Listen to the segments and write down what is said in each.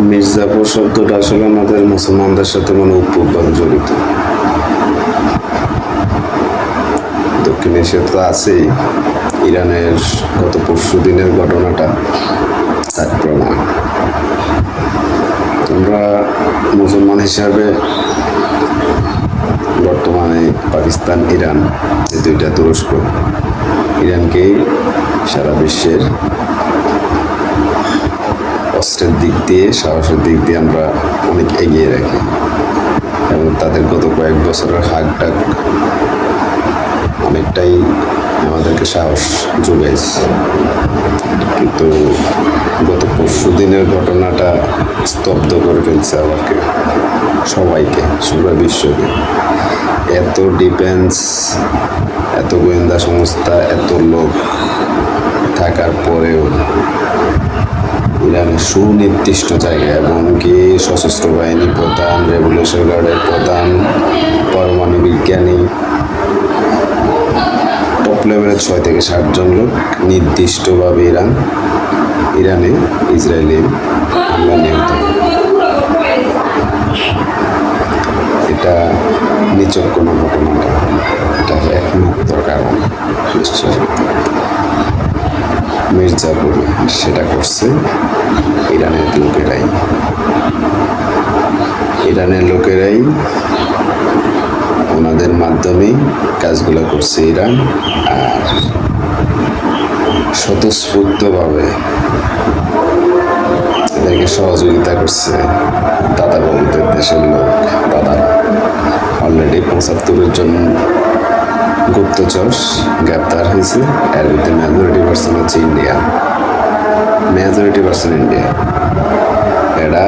মির্জাপুর শব্দটা আসলে আমাদের মুসলমানদের সাথে মানে উৎপভাবে জড়িত। দক্ষিণ এশিয়া তো আছেই। ইরানের গত পরশু দিনের ঘটনাটা, তার প্রমাণ। আমরা মুসলমান হিসাবে বর্তমানে পাকিস্তান, ইরান, এই দুইটা তুরস্ক, ইরানকেই সারা বিশ্বের অস্ত্রের দিক দিয়ে, সাহসের দিক দিয়ে আমরা অনেক এগিয়ে রাখি। এবং তাদের গত কয়েক বছরের হাক ডাক অনেকটাই আমাদেরকে সাহস যোগাইছে। কিন্তু গত পরশু দিনের ঘটনাটা স্তব্ধ করে ফেলছে আমাকে, সবাইকে, পুরো বিশ্বকে। এত ডিফেন্স এত গোয়েন্দা সংস্থা, এত লোক থাকার পরেও সুনির্দিষ্ট জায়গায় এবং কি সশস্ত্র বাহিনী প্রধান রেভলিউশন গার্ডের প্রধান, পরমাণু বিজ্ঞানী টপ লেভেলের ছয় থেকে ষাটজন লোক নির্দিষ্টভাবে ইরান, ইরানে, ইসরায়েলি হামলা মির্জাপুর সেটা করছে ইরানের লোকেরাই। ইরানের লোকেরাই ওনাদের মাধ্যমেই কাজগুলো করছে ইরান, আর স্বতঃস্ফূর্তভাবে এদেরকে সহযোগিতা করছে দাদা বাবুদের দেশের লোক দাদারা অলরেডি পঁচাত্তরের জন গুপ্তচর গ্রেপ্তার হয়েছে এর ভিতরে মেজরিটি পার্সন হচ্ছে ইন্ডিয়া মেজরিটি পার্সন ইন্ডিয়া এরা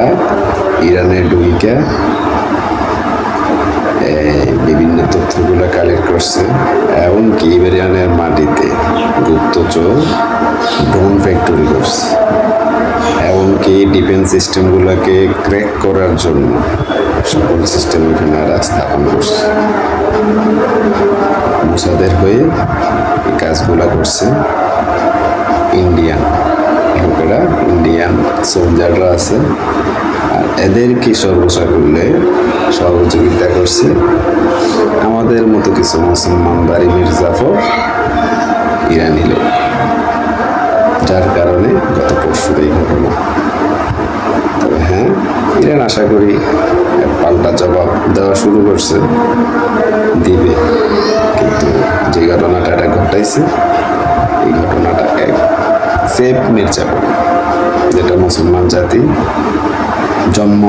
ইরানের ডুইকা বিভিন্ন তথ্যগুলো কালেক্ট করছে এমনকি ইরানের মাটিতে গুপ্তচর ড্রোন ফ্যাক্টরি করছে। এমনকি ডিফেন্স সিস্টেমগুলোকে ক্র্যাক করার জন্য সকল সিস্টেম এখানে স্থাপন করছে। মুসাদের হয়ে কাজগুলো করছে। ইন্ডিয়ান লোকেরা ইন্ডিয়ান সোলজাররা আছে। আর এদেরকে সর্বসাকুল্যে সহযোগিতা করছে? আমাদের মতো কিছু মুসলমান বাড়ি মির্জাফর ইরানি লোক, যার কারণে গত পরশু এই ঘটনা। তবে হ্যাঁ ইরান আশা করি পাল্টা জবাব দেওয়া শুরু করছে। দিবে। যে ঘটনাটা ঘটাইছে এই ঘটনাটা এক সেফ মির্জাপুর যেটা মুসলমান জাতি জন্ম